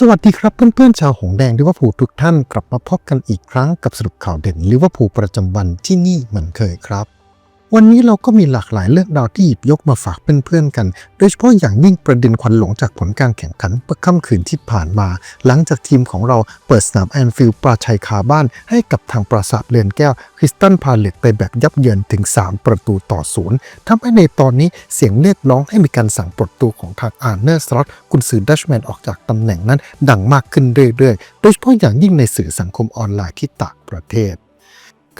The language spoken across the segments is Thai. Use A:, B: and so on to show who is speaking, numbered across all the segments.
A: สวัสดีครับเพื่อนๆชาวหงแดงลิเวอร์พูลทุกท่านกลับมาพบกันอีกครั้งกับสรุปข่าวเด่นลิเวอร์พูลประจำวันที่นี่เหมือนเคยครับ วันนี้เราก็มีหลากหลายเรื่องราวที่หยิบยกมาฝากเพื่อนๆกัน โดยเฉพาะอย่างยิ่งประเด็นควันหลงจากผลการแข่งขันเมื่อค่ำคืนที่ผ่านมา หลังจากทีมของเราเปิดสนามแอนฟิลด์ปราชัยคาบ้าน ให้กับทางปราสาทเรือนแก้วคริสตันพาเลตไปแบบยับเยินถึง 3 ประตูต่อศูนย์ทำให้ในตอนนี้เสียงเรียกร้องให้มีการสั่งปลดตัวของทางอาร์เนอร์สล็อตกุนซือดัชแมนออกจากตำแหน่งนั้นดังมากขึ้นเรื่อยๆ โดยเฉพาะอย่างยิ่งในสื่อสังคมออนไลน์ที่ต่างประเทศ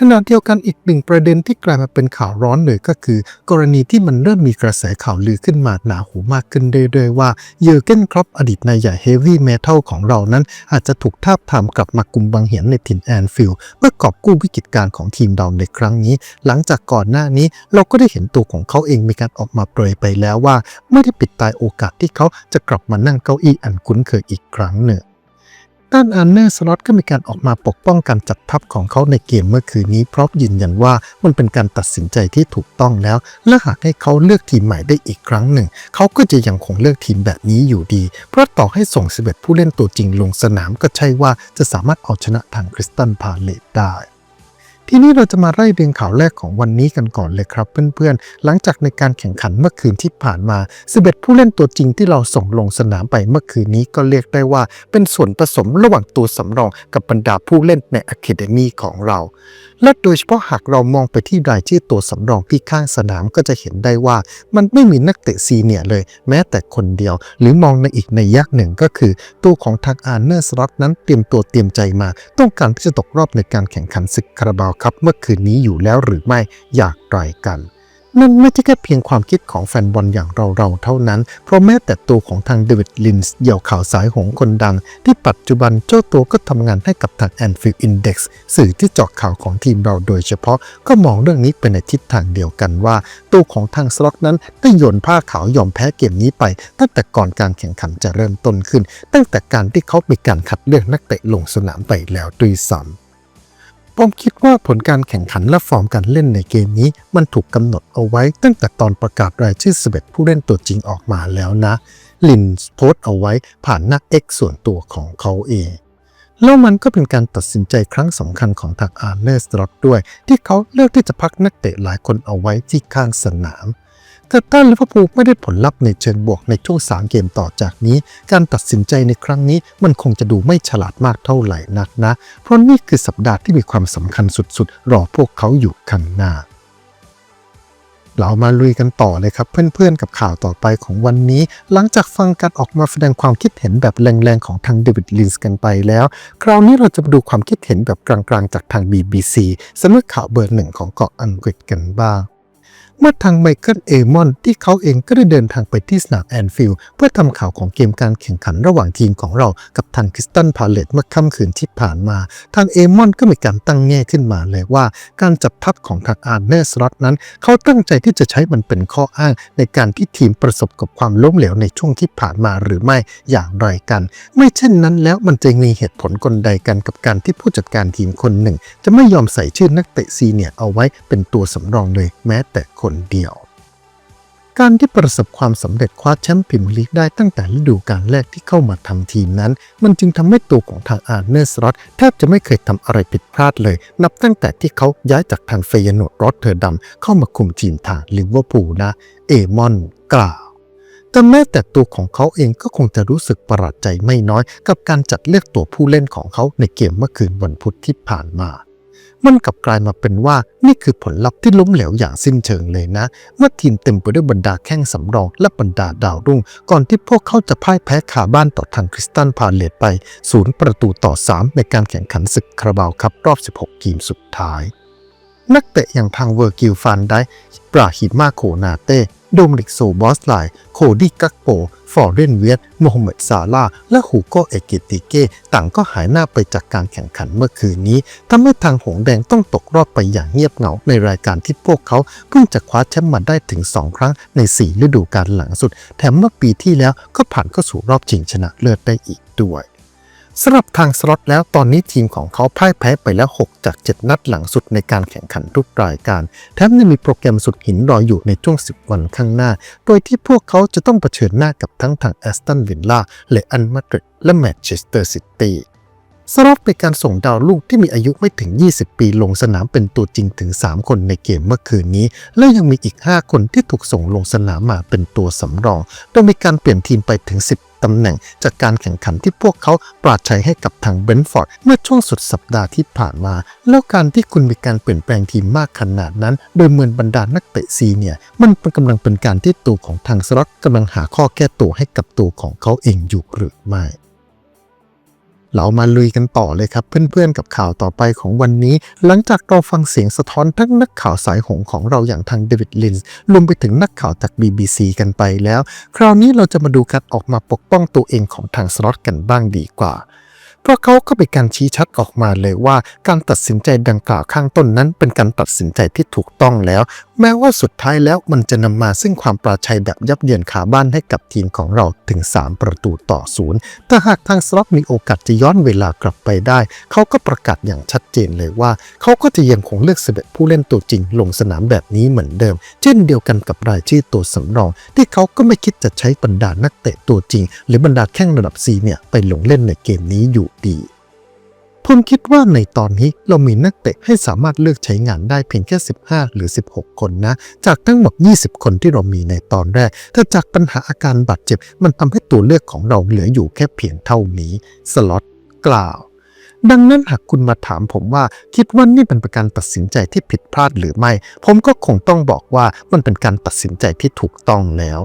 A: ขณะเดียวกันอีกหนึ่งประเด็นที่กลายมาเป็นข่าวร้อนเลยก็คือ กรณีที่มันเริ่มมีกระแสข่าวลือขึ้นมาหนาหูมากขึ้นเรื่อยๆว่าเยอร์เกนครอปอดีตนายใหญ่เฮฟวี่เมทัลของเรานั้น อาจจะถูกทาบทามกลับมากุมบังเหียนในถิ่นแอนฟิลด์เพื่อกอบกู้วิกฤตการณ์ของทีมเราในครั้งนี้ หลังจากก่อนหน้านี้เราก็ได้เห็นตัวของเขาเองมีการออกมาเปรยไปแล้วว่า ไม่ได้ปิดตายโอกาสที่เขาจะกลับมานั่งเก้าอี้อันคุ้นเคยอีกครั้งหนึ่ง ด้านอันเนอร์สล็อตก็มีการออกมาปกป้องการจัดทัพของเขาในเกมเมื่อคืนนี้พร้อมยืนยันว่ามันเป็นการตัดสินใจที่ถูกต้องแล้ว และหากให้เขาเลือกทีมใหม่ได้อีกครั้งหนึ่ง เขาก็จะยังคงเลือกทีมแบบนี้อยู่ดี เพราะต่อให้ส่ง 11 ผู้เล่นตัวจริงลงสนามก็ใช่ว่าจะสามารถเอาชนะทางคริสตันพาเลตได้ ทีนี้เราจะมาไล่เรียงข่าวแรกของวันนี้กันก่อนเลยครับเพื่อนๆ หลังจากในการแข่งขันเมื่อคืนที่ผ่านมา 11 ผู้เล่นตัวจริงที่เราส่งลงสนามไปเมื่อคืนนี้ก็เรียกได้ว่า เป็นส่วนผสมระหว่างตัวสำรองกับบรรดาผู้เล่นในอะคาเดมีของเรา และโดยเฉพาะหากเรามองไปที่รายชื่อตัวสำรองที่ข้างสนามก็จะเห็นได้ว่ามันไม่มีนักเตะซีเนียเลย แม้แต่คนเดียว หรือมองในอีกในยยะหนึ่งก็คือ ตัวของทางอาร์เนอร์สล็อตนั้นเตรียมตัวเตรียมใจมา ต้องการที่จะตกรอบในการแข่งขันศึกคาราบาวครับเมื่อคืนนี้อยู่แล้วหรือไม่อยากไรกันนั่นไม่ใช่แค่เพียงความคิดของแฟนบอลอย่างเราๆเท่านั้น เพราะแม้แต่ตัวของทางเดวิดลินส์เหยี่ยวข่าวสายหงคนดัง ที่ปัจจุบันเจ้าตัวก็ทำงานให้กับทาง Anfield Index สื่อที่เจาะข่าวของทีมเราโดยเฉพาะก็มองเรื่องนี้เป็นในทิศทางเดียวกันว่า ตัวของทางสล็อตนั้นได้โยนผ้าขาวยอมแพ้เกมนี้ไป ตั้งแต่ก่อนการแข่งขันจะเริ่มต้นขึ้น ตั้งแต่การที่เขามีการคัดเลือกนักเตะลงสนามไปแล้วด้วยซ้ำ ผมคิดว่าผลการแข่งขันและฟอร์มการเล่นในเกมนี้ มันถูกกำหนดเอาไว้ตั้งแต่ตอนประกาศรายชื่อ 11 ผู้เล่นตัวจริงออกมาแล้วนะ ลินโพสเอาไว้ผ่านหน้า X ส่วนตัวของเขาเองแล้วมันก็เป็นการตัดสินใจครั้งสำคัญของทางอาร์เนอร์สตรอตด้วย ที่เขาเลือกที่จะพักนักเตะหลายคนเอาไว้ที่ข้างสนาม แต่ถ้าลิเวอร์พูลไม่ได้ผลลัพธ์ในเชิงบวกในช่วง 3 เกมต่อจากนี้ การตัดสินใจในครั้งนี้มันคงจะดูไม่ฉลาดมากเท่าไหร่นักนะ เพราะนี่คือสัปดาห์ที่มีความสำคัญสุดๆ รอพวกเขาอยู่ข้างหน้าเรามาลุยกันต่อเลยครับเพื่อนๆกับข่าวต่อไปของวันนี้ หลังจากฟังการออกมาแสดงความคิดเห็นแบบแรงๆของทางเดวิดลินส์กันไปแล้ว คราวนี้เราจะมาดูความคิดเห็นแบบกลางๆ จากทาง BBC สำนักข่าวเบอร์หนึ่งของเกาะอังกฤษกันบ้าง เมื่อทางไมเคิลเอมอนที่เขาเองก็ได้เดินทางไปที่สนามแอนฟิลด์เพื่อทำข่าวของเกมการแข่งขันระหว่างทีมของเรากับทางคริสตันพาเลตเมื่อค่ำคืนที่ผ่านมา ทางเอมอนก็มีการตั้งแง่ขึ้นมาเลยว่า การจับทัพของทางอาร์เนอร์สล็อตนั้น เขาตั้งใจที่จะใช้มันเป็นข้ออ้าง ในการที่ทีมประสบกับความล้มเหลวในช่วงที่ผ่านมาหรือไม่อย่างไรกัน ไม่เช่นนั้นแล้วมันจะมีเหตุผลกลใดกันกับการที่ผู้จัดการทีมคนหนึ่ง จะไม่ยอมใส่ชื่อนักเตะซีเนียร์เอาไว้เป็นตัวสำรองเลยแม้แต่คนเดียว การที่ประสบความสำเร็จคว้าแชมป์พรีเมียร์ลีกได้ตั้งแต่ฤดูกาลแรกที่เข้ามาทำทีมนั้น มันจึงทำให้ตัวของทางอาร์เนอร์สล็อตแทบจะไม่เคยทำอะไรผิดพลาดเลย นับตั้งแต่ที่เขาย้ายจากทางเฟยโนดรอตเทอร์ดัมเข้ามาคุมทีมทางลิเวอร์พูลนะ เอมอนกล่าวแต่แม้แต่ตัวของเขาเองก็คงจะรู้สึกประหลาดใจไม่น้อย กับการจัดเลือกตัวผู้เล่นของเขาในเกมเมื่อคืนวันพุธที่ผ่านมา มันกลับกลายมาเป็นว่านี่คือผลลัพธ์ที่ล้มเหลวอย่างสิ้นเชิงเลยนะ เมื่อทีมเต็มไปด้วยบรรดาแข้งสำรองและบรรดาดาวรุ่ง ก่อนที่พวกเขาจะพ่ายแพ้ขาบ้านต่อทางคริสตันพาเลตไปศูนย์ประตูต่อ 3 ในการแข่งขันศึกคาราบาวคัพรอบ 16 ทีมสุดท้ายนักเตะอย่างทางเวอร์กิลฟันได้ปราฮิมาโคนาเต้ โดมริกโซบอสไลโคดี้กักโป ฟอร์เรนเวียตโมฮัมเหม็ดซาลา และฮูโกเอกิติเก้ต่างก็หายหน้าไปจากการแข่งขันเมื่อคืนนี้ทำให้ทางหงแดงต้องตกรอบไปอย่างเงียบเหงาในรายการที่พวกเขาเพิ่งจะคว้าแชมป์มาได้ถึง 2 ครั้งใน 4 ฤดูกาลหลังสุด แถมเมื่อปีที่แล้วก็ผ่านเข้าสู่รอบชิงชนะเลิศได้อีกด้วย สำหรับทางสล็อตแล้วตอนนี้ทีมของเขาพ่ายแพ้ไปแล้ว 6 จาก 7 นัดหลังสุดในการแข่งขันทุกรายการ แถมยังมีโปรแกรมสุดหินรออยู่ในช่วง 10 วันข้างหน้า โดยที่พวกเขาจะต้องเผชิญหน้ากับทั้งทางแอสตันวิลล่าเละอันมาดริดและแมนเชสเตอร์ซิตี้สล็อตเป็นการส่งดาวลูกที่มีอายุไม่ถึง 20 ปีลงสนามเป็นตัวจริงถึง 3 คนในเกมเมื่อคืนนี้ และยังมีอีก 5 คนที่ถูกส่งลงสนามมาเป็นตัวสำรอง โดยมีการเปลี่ยนทีมไปถึง 10 ตำแหน่ง จากการแข่งขันที่พวกเขาปราดชัยให้กับทางเบนฟอร์ดเมื่อช่วงสุดสัปดาห์ที่ผ่านมา แล้วการที่คุณมีการเปลี่ยนแปลงทีมมากขนาดนั้น โดยเหมือนบรรดานักเตะซีเนี่ยมันเป็นกำลังเป็นการที่ตัวของทางสล็อตกำลังหาข้อแก้ตัวให้กับตัวของเขาเองอยู่หรือไม่ เรามาลุยกันต่อเลยครับ เพื่อนๆกับข่าวต่อไปของวันนี้ หลังจากเราฟังเสียงสะท้อนทั้งนักข่าวสายหงของเราอย่างทางเดวิดลินส์รวมไปถึงนักข่าวจาก BBC กันไปแล้ว คราวนี้เราจะมาดูการออกมาปกป้องตัวเองของทางสล็อตกันบ้างดีกว่าเพราะเขาก็เป็นการชี้ชัดออกมาเลยว่า การตัดสินใจดังกล่าวข้างต้นนั้นเป็นการตัดสินใจที่ถูกต้องแล้ว แม้ว่าสุดท้ายแล้วมันจะนำมาซึ่งความปราชัยแบบยับเยินขาบ้านให้กับทีมของเราถึง 3 ประตูต่อศูนย์แต่หากทางสล็อตมีโอกาสจะย้อนเวลากลับไปได้ เขาก็ประกาศอย่างชัดเจนเลยว่า เขาก็จะยังคงเลือก11ผู้เล่นตัวจริงลงสนามแบบนี้เหมือนเดิม เช่นเดียวกันกับรายชื่อตัวสำรอง ที่เขาก็ไม่คิดจะใช้บรรดานักเตะตัวจริง หรือบรรดาแข้งระดับ C เนี่ยไปลงเล่นในเกมนี้อยู่ดี ผมคิดว่าในตอนนี้เรามีนักเตะให้สามารถเลือกใช้งานได้เพียงแค่ 15 หรือ 16 คนนะ จากทั้งหมด 20 คนที่เรามีในตอนแรกแต่จากปัญหาอาการบาดเจ็บ มันทำให้ตัวเลือกของเราเหลืออยู่แค่เพียงเท่านี้ สล็อตกล่าว ดังนั้นหากคุณมาถามผมว่าคิดว่านี่เป็นการตัดสินใจที่ผิดพลาดหรือไม่ ผมก็คงต้องบอกว่ามันเป็นการตัดสินใจที่ถูกต้องแล้ว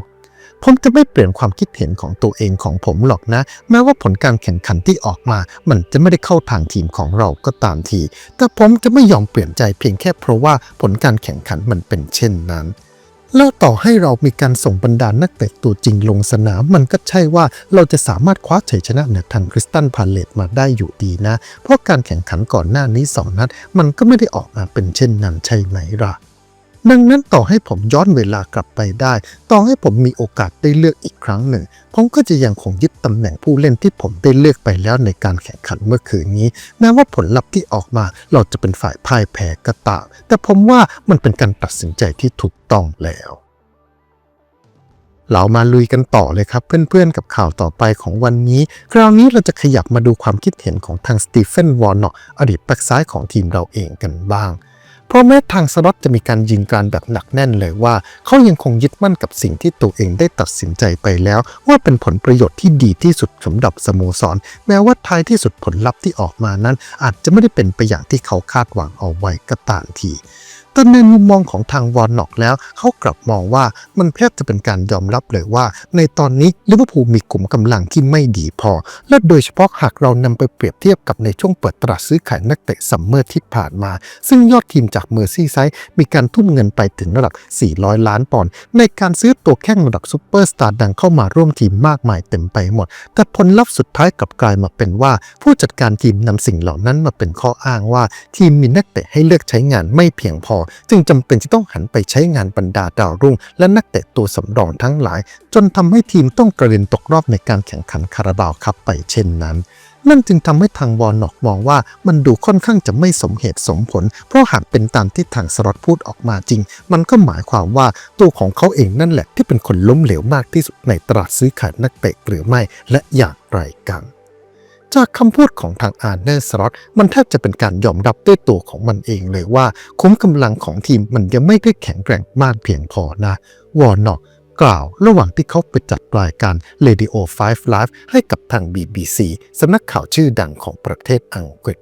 A: ผมจะไม่เปลี่ยนความคิดเห็นของตัวเองของผมหรอกนะ แม้ว่าผลการแข่งขันที่ออกมา มันจะไม่ได้เข้าทางทีมของเราก็ตามที แต่ผมจะไม่ยอมเปลี่ยนใจเพียงแค่เพราะว่าผลการแข่งขันมันเป็นเช่นนั้นแล้วต่อให้เรามีการส่งบรรดานักเตะตัวจริงลงสนาม มันก็ใช่ว่าเราจะสามารถคว้าชัยชนะเหนือทางคริสตันพาเลตมาได้อยู่ดีนะ เพราะการแข่งขันก่อนหน้านี้สองนัด มันก็ไม่ได้ออกมาเป็นเช่นนั้นใช่ไหมล่ะ ดังนั้นต่อให้ผมย้อนเวลากลับไปได้ ต่อให้ผมมีโอกาสได้เลือกอีกครั้งหนึ่ง ผมก็จะยังคงยึดตำแหน่งผู้เล่นที่ผมได้เลือกไปแล้วในการแข่งขันเมื่อคืนนี้แม้ว่าผลลัพธ์ที่ออกมาเราจะเป็นฝ่ายพ่ายแพ้ก็ตามแต่ผมว่ามันเป็นการตัดสินใจที่ถูกต้องแล้วเรามาลุยกันต่อเลยครับเพื่อนๆกับข่าวต่อไปของวันนี้ คราวนี้เราจะขยับมาดูความคิดเห็นของทางสตีเฟนวอร์นอกอดีตแบ็กซ้ายของทีมเราเองกันบ้าง เพราะแม้ทางสล็อตจะมีการยิงการแบบหนักแน่นเลยว่า เขายังคงยึดมั่นกับสิ่งที่ตัวเองได้ตัดสินใจไปแล้ว ว่าเป็นผลประโยชน์ที่ดีที่สุดสำหรับสโมสร แม้ว่าท้ายที่สุดผลลัพธ์ที่ออกมานั้น อาจจะไม่ได้เป็นไปอย่างที่เขาคาดหวังเอาไว้ก็ตามที แต่ในมุมมองของทางวอร์นอกแล้ว เขากลับมองว่ามันแทบจะเป็นการยอมรับเลยว่า ในตอนนี้ลิเวอร์พูลมีกลุ่มกำลังที่ไม่ดีพอ และโดยเฉพาะหากเรานำไปเปรียบเทียบกับในช่วงเปิดตลาดซื้อขายนักเตะซัมเมอร์ที่ผ่านมา ซึ่งยอดทีมจากเมอร์ซี่ไซด์มีการทุ่มเงินไปถึงระดับ 400 ล้านปอนด์ในการซื้อตัวแข้งระดับซูเปอร์สตาร์ดังเข้ามาร่วมทีมมากมายเต็มไปหมด แต่ผลลัพธ์สุดท้ายกลับกลายมาเป็นว่า ผู้จัดการทีมนำสิ่งเหล่านั้นมาเป็นข้ออ้างว่า ทีมมีนักเตะให้เลือกใช้งานไม่เพียงพอจึงจำเป็นที่ต้องหันไปใช้งานบรรดาดาวรุ่ง และนักเตะตัวสำรองทั้งหลาย จนทำให้ทีมต้องกระเด็นตกรอบในการแข่งขันคาราบาวคัพไปเช่นนั้น นั่นจึงทำให้ทางวอร์นอกมองว่ามันดูค่อนข้างจะไม่สมเหตุสมผล เพราะหากเป็นตามที่ทางสล็อตพูดออกมาจริง มันก็หมายความว่าตัวของเขาเองนั่นแหละที่เป็นคนล้มเหลวมากที่สุดในตลาดซื้อขายนักเตะหรือไม่และอย่างไรกัน จากคำพูดของทางอาร์เนอร์สล็อตมันแทบจะเป็นการยอมรับด้วยตัวของมันเองเลยว่า คุ้มกำลังของทีมมันยังไม่ได้แข็งแกร่งมากเพียงพอนะ วอร์นอกกล่าวระหว่างที่เขาไปจัดรายการ Radio 5 Live ให้กับทาง BBC สำนักข่าวชื่อดังของประเทศอังกฤษ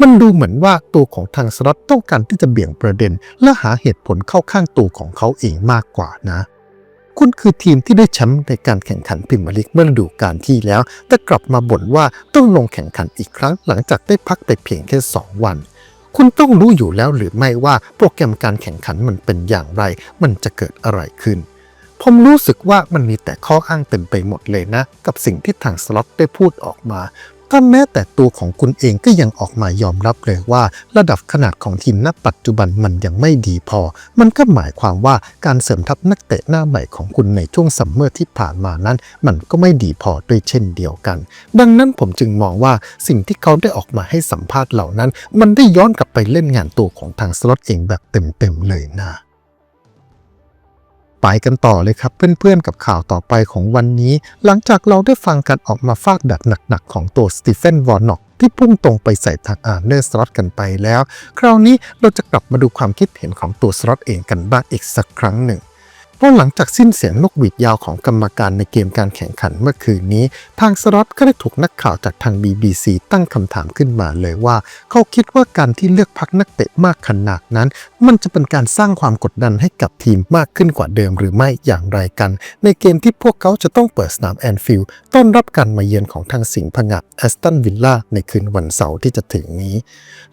A: มันดูเหมือนว่าตัวของทางสล็อตต้องการที่จะเบี่ยงประเด็น และหาเหตุผลเข้าข้างตัวของเขาเองมากกว่านะ คุณคือทีมที่ได้แชมป์ในการแข่งขันพรีเมียร์ลีกเมื่อฤดูกาลที่แล้ว แต่กลับมาบ่นว่าต้องลงแข่งขันอีกครั้งหลังจากได้พักไปเพียงแค่ 2 วัน คุณต้องรู้อยู่แล้วหรือไม่ว่าโปรแกรมการแข่งขันมันเป็นอย่างไร มันจะเกิดอะไรขึ้น ผมรู้สึกว่ามันมีแต่ข้ออ้างเต็มไปหมดเลยนะ กับสิ่งที่ทางสล็อตได้พูดออกมา ถ้าแม้แต่ตัวของคุณเองก็ยังออกมายอมรับเลยว่า ระดับขนาดของทีมณปัจจุบันมันยังไม่ดีพอ มันก็หมายความว่าการเสริมทัพนักเตะหน้าใหม่ของคุณในช่วงซัมเมอร์ที่ผ่านมานั้น มันก็ไม่ดีพอด้วยเช่นเดียวกัน ดังนั้นผมจึงมองว่าสิ่งที่เขาได้ออกมาให้สัมภาษณ์เหล่านั้น มันได้ย้อนกลับไปเล่นงานตัวของทางสล็อตเองแบบเต็มๆเลยนะ ไปกันต่อเลยครับเพื่อนๆกับข่าวต่อไปของวันนี้ หลังจากเราได้ฟังกันออกมาฟาดแบบหนักๆ ของตัวสตีเฟนวอร์น็อกที่พุ่งตรงไปใส่ทางอาร์เนอร์สล็อตกันไปแล้ว คราวนี้เราจะกลับมาดูความคิดเห็นของตัวสล็อตเองกันบ้างอีกสักครั้งหนึ่ง เพราะหลังจากสิ้นเสียงนกหวีดยาวของกรรมการในเกมการแข่งขันเมื่อคืนนี้ ทางสล็อตก็ได้ถูกนักข่าวจากทาง BBC ตั้งคำถามขึ้นมาเลยว่า เขาคิดว่าการที่เลือกพักนักเตะมากขนาดนั้น มันจะเป็นการสร้างความกดดันให้กับทีมมากขึ้นกว่าเดิมหรือไม่อย่างไรกัน ในเกมที่พวกเขาจะต้องเปิดสนามแอนฟิลด์ต้อนรับการมาเยือนของทางสิงห์ผงะแอสตันวิลล่าในคืนวันเสาร์ที่จะถึงนี้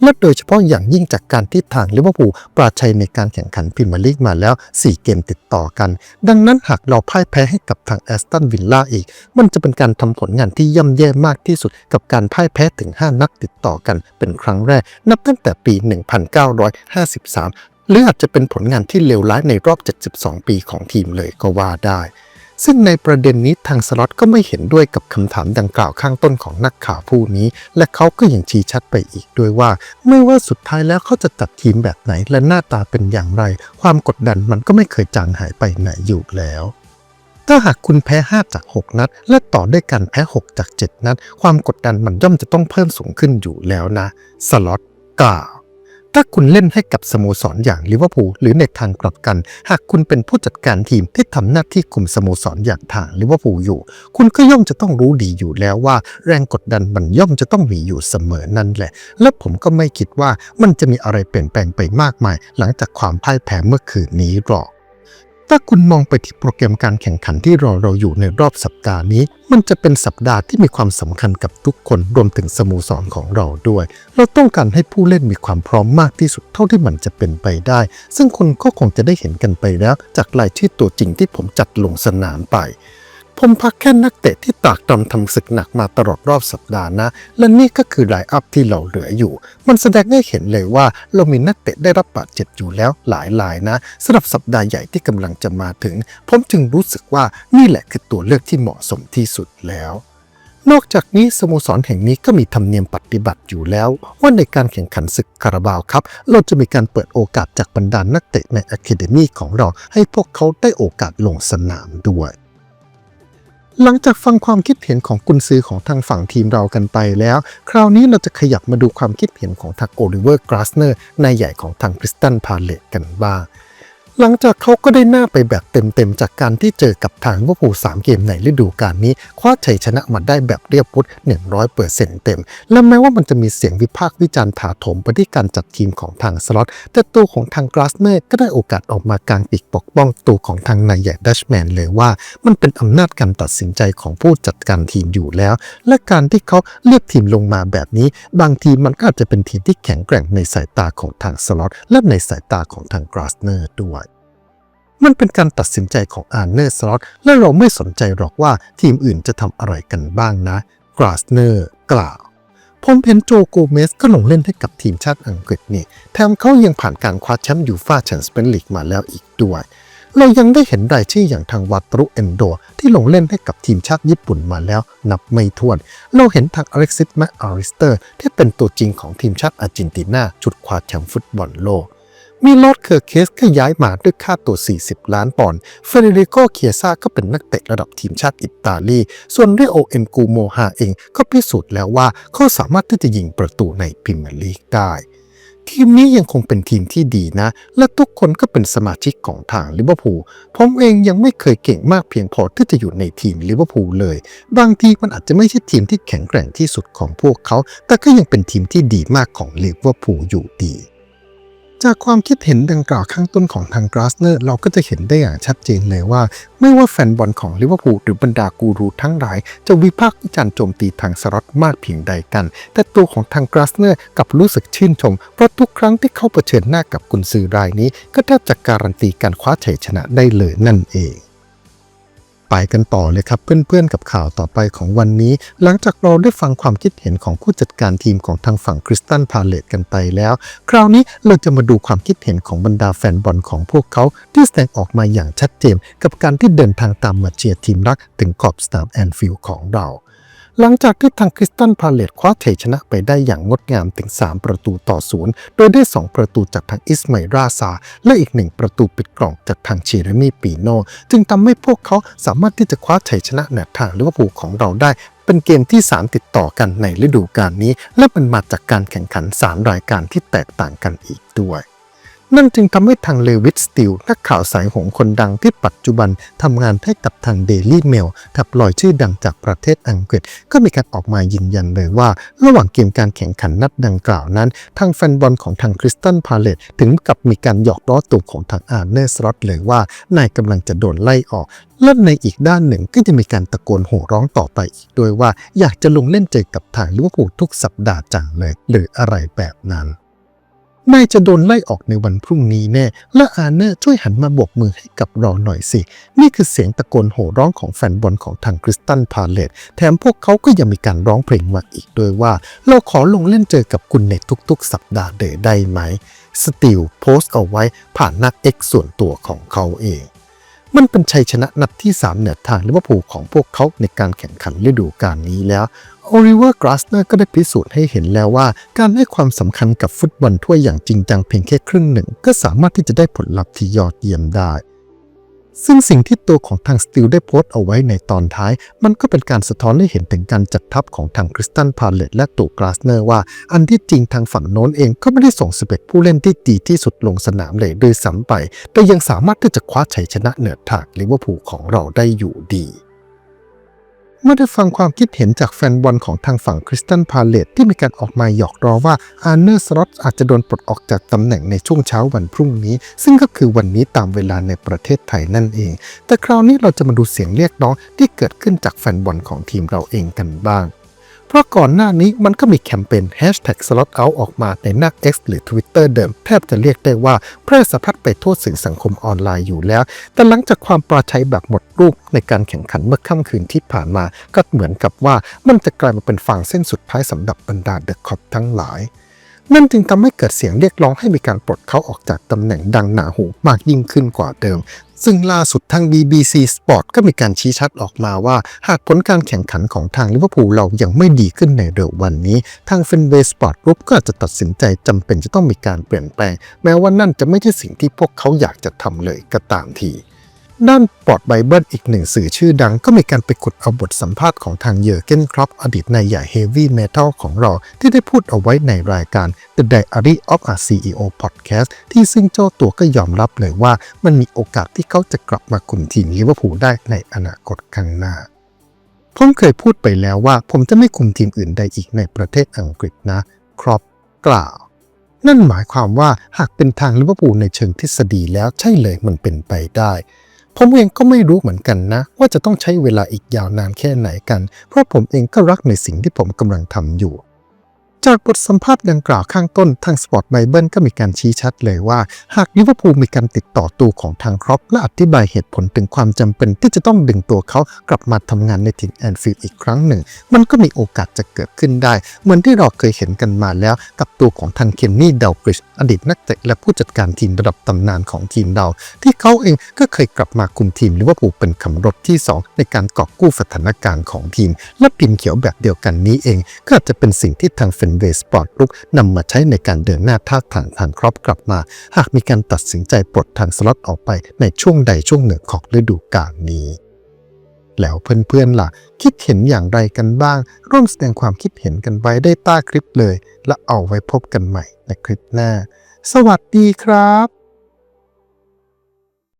A: และโดยเฉพาะอย่างยิ่งจากการที่ทางลิเวอร์พูลปราชัยในการแข่งขันพรีเมียร์ลีกมาแล้ว 4 เกมติดต่อกัน ดังนั้นหากเราพ่ายแพ้ให้กับทางแอสตันวิลล่าอีก มันจะเป็นการทำผลงานที่ย่ำแย่มากที่สุด กับการพ่ายแพ้ถึง 5 นัดติดต่อกันเป็นครั้งแรก นับตั้งแต่ปี 1953 หรืออาจจะเป็นผลงานที่เลวร้ายในรอบ 72 ปีของทีมเลยก็ว่าได้ ซึ่งในประเด็นนี้ทางสล็อตก็ไม่เห็นด้วยกับคำถามดังกล่าวข้างต้นของนักข่าวผู้นี้ และเขาก็ยังชี้ชัดไปอีกด้วยว่า ไม่ว่าสุดท้ายแล้วเขาจะตัดทีมแบบไหนและหน้าตาเป็นอย่างไร ความกดดันมันก็ไม่เคยจางหายไปไหนอยู่แล้วถ้าหากคุณแพ้ 5 จาก 6 นัด และต่อด้วยกันแพ้ 6 จาก 7 นัด ความกดดันมันย่อมจะต้องเพิ่มสูงขึ้นอยู่แล้วนะ สล็อตกล่าว ถ้าคุณเล่นให้กับสโมสรอย่างลิเวอร์พูลหรือในทางกลับกัน หากคุณเป็นผู้จัดการทีมที่ทำหน้าที่คุมสโมสรอย่างทางลิเวอร์พูลอยู่ คุณก็ย่อมจะต้องรู้ดีอยู่แล้วว่า แรงกดดันมันย่อมจะต้องมีอยู่เสมอนั่นแหละ และผมก็ไม่คิดว่ามันจะมีอะไรเปลี่ยนแปลงไปมากมาย หลังจากความพ่ายแพ้เมื่อคืนนี้หรอก ถ้าคุณมองไปที่โปรแกรมการแข่งขันที่รอเราอยู่ในรอบสัปดาห์นี้ มันจะเป็นสัปดาห์ที่มีความสำคัญกับทุกคนรวมถึงสโมสรของเราด้วย เราต้องการให้ผู้เล่นมีความพร้อมมากที่สุดเท่าที่มันจะเป็นไปได้ ซึ่งคุณก็คงจะได้เห็นกันไปแล้ว จากรายชื่อตัวจริงที่ผมจัดลงสนามไป ผมพักแค่นักเตะที่ตากตำทำศึกหนักมาตลอดรอบสัปดาห์นะ และนี่ก็คือไลน์อัพที่เราเหลืออยู่ มันแสดงให้เห็นเลยว่าเรามีนักเตะได้รับบาดเจ็บอยู่แล้วหลายรายนะสำหรับสัปดาห์ใหญ่ที่กำลังจะมาถึง ผมจึงรู้สึกว่านี่แหละคือตัวเลือกที่เหมาะสมที่สุดแล้วนอกจากนี้สโมสรแห่งนี้ก็มีธรรมเนียมปฏิบัติอยู่แล้ว ว่าในการแข่งขันศึกคาราบาวครับ เราจะมีการเปิดโอกาสจากบรรดานักเตะในอะคาเดมีของเรา ให้พวกเขาได้โอกาสลงสนามด้วย หลังจากฟังความคิดเห็นของกุนซือของทางฝั่งทีมเรากันไปแล้ว คราวนี้เราจะขยับมาดูความคิดเห็นของทางโอลิเวอร์กราสเนอร์นายใหญ่ของทางคริสตันพาเลตกันบ้าง หลังจากเขาก็ได้หน้าไปแบบเต็มๆ จากการที่เจอกับทางลิเวอร์พูล3เกมในฤดูกาลนี้ คว้าชัยชนะมาได้แบบเรียบพุด100%เต็ม และแม้ว่ามันจะมีเสียงวิพากษ์วิจารณ์ถาโถมไปที่การจัดทีมของทางสล็อต แต่ตัวของทางกราสเนอร์ก็ได้โอกาสออกมากางปีกปกป้องตัวของทางนายใหญ่ดัชแมนเลยว่า มันเป็นอำนาจการตัดสินใจของผู้จัดการทีมอยู่แล้ว และการที่เขาเลือกทีมลงมาแบบนี้ บางทีมันก็อาจจะเป็นทีมที่แข็งแกร่งในสายตาของทางสล็อตและในสายตาของทางกราสเนอร์ด้วย มันเป็นการตัดสินใจของอาร์เนอร์สล็อตและเราไม่สนใจหรอกว่าทีมอื่นจะทำอะไรกันบ้างนะกราสเนอร์กล่าวผมเห็นโจโกเมสก็ลงเล่นให้กับทีมชาติอังกฤษนี่แถมเขายังผ่านการคว้าแชมป์ยูฟ่าแชมเปี้ยนลีกมาแล้วอีกด้วย เรายังได้เห็นรายชื่ออย่างทางวาตรุเอนโด ที่ลงเล่นให้กับทีมชาติญี่ปุ่นมาแล้ว นับไม่ถ้วน เราเห็นทางอเล็กซิสแมคอาริสเตอร์ ที่เป็นตัวจริงของทีมชาติอาร์เจนตินาชุดคว้าแชมป์ฟุตบอลโลก มีลอร์ดเคอร์เคสก็ย้ายมาด้วยค่าตัว 40 ล้านปอนด์ เฟเดริโกเคียซาก็เป็นนักเตะระดับทีมชาติอิตาลี ส่วนเรโอเอ็นกูโมฮาเองก็พิสูจน์แล้วว่าเขาสามารถที่จะยิงประตูในพรีเมียร์ลีกได้ทีมนี้ยังคงเป็นทีมที่ดีนะ และทุกคนก็เป็นสมาชิกของทางลิเวอร์พูล ผมเองยังไม่เคยเก่งมากเพียงพอที่จะอยู่ในทีมลิเวอร์พูลเลย บางทีมันอาจจะไม่ใช่ทีมที่แข็งแกร่งที่สุดของพวกเขา แต่ก็ยังเป็นทีมที่ดีมากของลิเวอร์พูลอยู่ดี จากความคิดเห็นดังกล่าวข้างต้นของทางกราสเนอร์เราก็จะเห็นได้อย่างชัดเจนเลยว่า ไม่ว่าแฟนบอลของลิเวอร์พูลหรือบรรดากูรูทั้งหลาย จะวิพากษ์วิจารณ์โจมตีทางสล็อตมากเพียงใดกัน แต่ตัวของทางกราสเนอร์กลับรู้สึกชื่นชม เพราะทุกครั้งที่เขาเผชิญหน้ากับกุนซือรายนี้ ก็แทบจะการันตีการคว้าชัยชนะได้เลยนั่นเอง ไปกันต่อเลยครับเพื่อนๆกับข่าวต่อไปของวันนี้ หลังจากเราได้ฟังความคิดเห็นของผู้จัดการทีมของทางฝั่งคริสตันพาเลตกันไปแล้ว คราวนี้เราจะมาดูความคิดเห็นของบรรดาแฟนบอลของพวกเขาที่แสดงออกมาอย่างชัดเจน กับการที่เดินทางตามมาเชียร์ทีมรักถึงขอบสนามแอนฟิลด์ของเรา หลังจากที่ทางคริสตันพาเลตคว้าเทชนะไปได้อย่างงดงามถึง 3 ประตูต่อศูนย์โดยได้ 2 ประตูจากทางอิสมาราซา และอีก 1 ประตูปิดกล่องจากทางเชเรมีปีโน จึงทำให้พวกเขาสามารถที่จะคว้าชัยชนะเหนือทางลิเวอร์พูลของเราได้เป็นเกมที่ 3 ติดต่อกันในฤดูกาลนี้ และมันมาจากการแข่งขัน 3 รายการที่แตกต่างกันอีกด้วย นั่นจึงทำให้ทางเลวิสสติลนักข่าวสายหงคนดังที่ปัจจุบันทำงานให้กับทางเดลี่เมลทับลอยชื่อดังจากประเทศอังกฤษ ก็มีการออกมายืนยันเลยว่า ระหว่างเกมการแข่งขันนัดดังกล่าวนั้น ทางแฟนบอลของทางคริสตันพาเลตถึงกับมีการหยอกล้อตัวของทางอาร์เนสล็อตเลยว่านายกำลังจะโดนไล่ออกและในอีกด้านหนึ่งก็จะมีการตะโกนโห่ร้องต่อไปอีกด้วยว่าอยากจะลงเล่นเจอกับทางลิเวอร์พูลทุกสัปดาห์จังเลย หรืออะไรแบบนั้น นายจะโดนไล่ออกในวันพรุ่งนี้แน่ และอาเนอร์ช่วยหันมาโบกมือให้กับเราหน่อยสิ นี่คือเสียงตะโกนโห่ร้องของแฟนบอลของทางคริสตันพาเลตแถมพวกเขาก็ยังมีการร้องเพลงมาอีกด้วยว่า เราขอลงเล่นเจอกับคุณในทุกๆ สัปดาห์เดยได้ไหม สติลโพสต์เอาไว้ผ่านนักเอกส่วนตัวของเขาเอง มันเป็นชัยชนะนัดที่ 3 เหนือทางลิเวอร์พูลของพวกเขาในการแข่งขันฤดูกาลนี้แล้วโอลิเวอร์กราสเนอร์ก็ได้พิสูจน์ให้เห็นแล้วว่า การให้ความสำคัญกับฟุตบอลถ้วยอย่างจริงจังเพียงแค่ครึ่งหนึ่ง ก็สามารถที่จะได้ผลลัพธ์ที่ยอดเยี่ยมได้ ซึ่งสิ่งที่ตัวของทางสติลได้โพสต์เอาไว้ในตอนท้าย มันก็เป็นการสะท้อนให้เห็นถึงการจัดทัพของทางคริสตันพาเลตและตัวกราสเนอร์ว่า อันที่จริงทางฝั่งโน้นเองก็ไม่ได้ส่งสเปกผู้เล่นที่ดีที่สุดลงสนามเลยโดยซ้ำไป แต่ยังสามารถที่จะคว้าชัยชนะเหนือทางลิเวอร์พูลของเราได้อยู่ดี เมื่อได้ฟังความคิดเห็นจากแฟนบอลของทางฝั่งคริสตันพาเลตที่มีการออกมาหยอกล้อว่าอาร์เนอร์สล็อตอาจจะโดนปลดออกจากตำแหน่งในช่วงเช้าวันพรุ่งนี้ ซึ่งก็คือวันนี้ตามเวลาในประเทศไทยนั่นเอง แต่คราวนี้เราจะมาดูเสียงเรียกร้องที่เกิดขึ้นจากแฟนบอลของทีมเราเองกันบ้าง เพราะก่อนหน้านี้มันก็มีแคมเปญ Hashtag Slot Out ออกมาในหน้า X หรือ Twitter เดิม แทบจะเรียกได้ว่าแพร่สะพัดไปทั่วสื่อสังคมออนไลน์อยู่แล้ว แต่หลังจากความปราชัยแบบหมดรูปในการแข่งขันเมื่อค่ำคืนที่ผ่านมา ก็เหมือนกับว่ามันจะกลายมาเป็นฟางเส้นสุดท้ายสำหรับบรรดาเดอะคอปทั้งหลาย นั่นจึงทำให้เกิดเสียงเรียกร้องให้มีการปลดเขาออกจากตำแหน่งดังหนาหูมากยิ่งขึ้นกว่าเดิม ซึ่งล่าสุดทาง BBC Sport ก็มีการชี้ชัดออกมาว่า หากผลการแข่งขันของทางลิเวอร์พูลเรายังไม่ดีขึ้นในเร็ววันนี้ ทาง f e n w a y Sport Group ก็อาจจะตัดสินใจจำเป็นจะต้องมีการเปลี่ยนแปลง แม้ว่านั่นจะไม่ใช่สิ่งที่พวกเขาอยากจะทำเลยก็ตามที ด้านปอดไบเบิลอีกหนึ่งสื่อชื่อดังก็มีการไปขุดเอาบทสัมภาษณ์ของทางเยอร์เกนครอปอดีตนายใหญ่เฮฟวี่เมทัลของเรา ที่ได้พูดเอาไว้ในรายการ The Diary of a CEO Podcast ที่ซึ่งเจ้าตัวก็ยอมรับเลยว่ามันมีโอกาสที่เขาจะกลับมาคุมทีมลิเวอร์พูลได้ในอนาคตข้างหน้าผมเคยพูดไปแล้วว่าผมจะไม่คุมทีมอื่นใดอีกในประเทศอังกฤษนะ ครอปกล่าว นั่นหมายความว่าหากเป็นทางลิเวอร์พูลในเชิงทฤษฎีแล้วใช่เลยมันเป็นไปได้ ผมเองก็ไม่รู้เหมือนกันนะ ว่าจะต้องใช้เวลาอีกยาวนานแค่ไหนกัน เพราะผมเองก็รักในสิ่งที่ผมกำลังทำอยู่ จากบทสัมภาษณ์ดังกล่าวข้างต้นทางสปอร์ตไบเบิลก็มีการชี้ชัดเลยว่า หากลิเวอร์พูลมีการติดต่อตัวของทางครอปและอธิบายเหตุผลถึงความจำเป็นที่จะต้องดึงตัวเขากลับมาทำงานในถิ่นแอนฟิลด์อีกครั้งหนึ่ง มันก็มีโอกาสจะเกิดขึ้นได้ เหมือนที่เราเคยเห็นกันมาแล้วกับตัวของทางเคนนี่เดลกริชอดีตนักเตะและผู้จัดการทีมระดับตำนานของทีมเราที่เขาเองก็เคยกลับมาคุมทีมลิเวอร์พูลเป็นคำรถที่ 2 ในการกอบกู้สถานการณ์ของทีม และพิมพ์เขียวแบบเดียวกันนี้เอง ก็อาจจะเป็นสิ่งที่ทางเฟนเวสปอร์ตลุกนำมาใช้ในการเดินหน้าท่าทางทางครอบกลับมา หากมีการตัดสินใจปลดทางสล็อตออกไปในช่วงใดช่วงหนึ่งของฤดูกาลนี้ แล้วเพื่อนๆล่ะ คิดเห็นอย่างไรกันบ้าง ร่วมแสดงความคิดเห็นกันไว้ได้ใต้คลิปเลย และเอาไว้พบกันใหม่ในคลิปหน้า สวัสดีครับ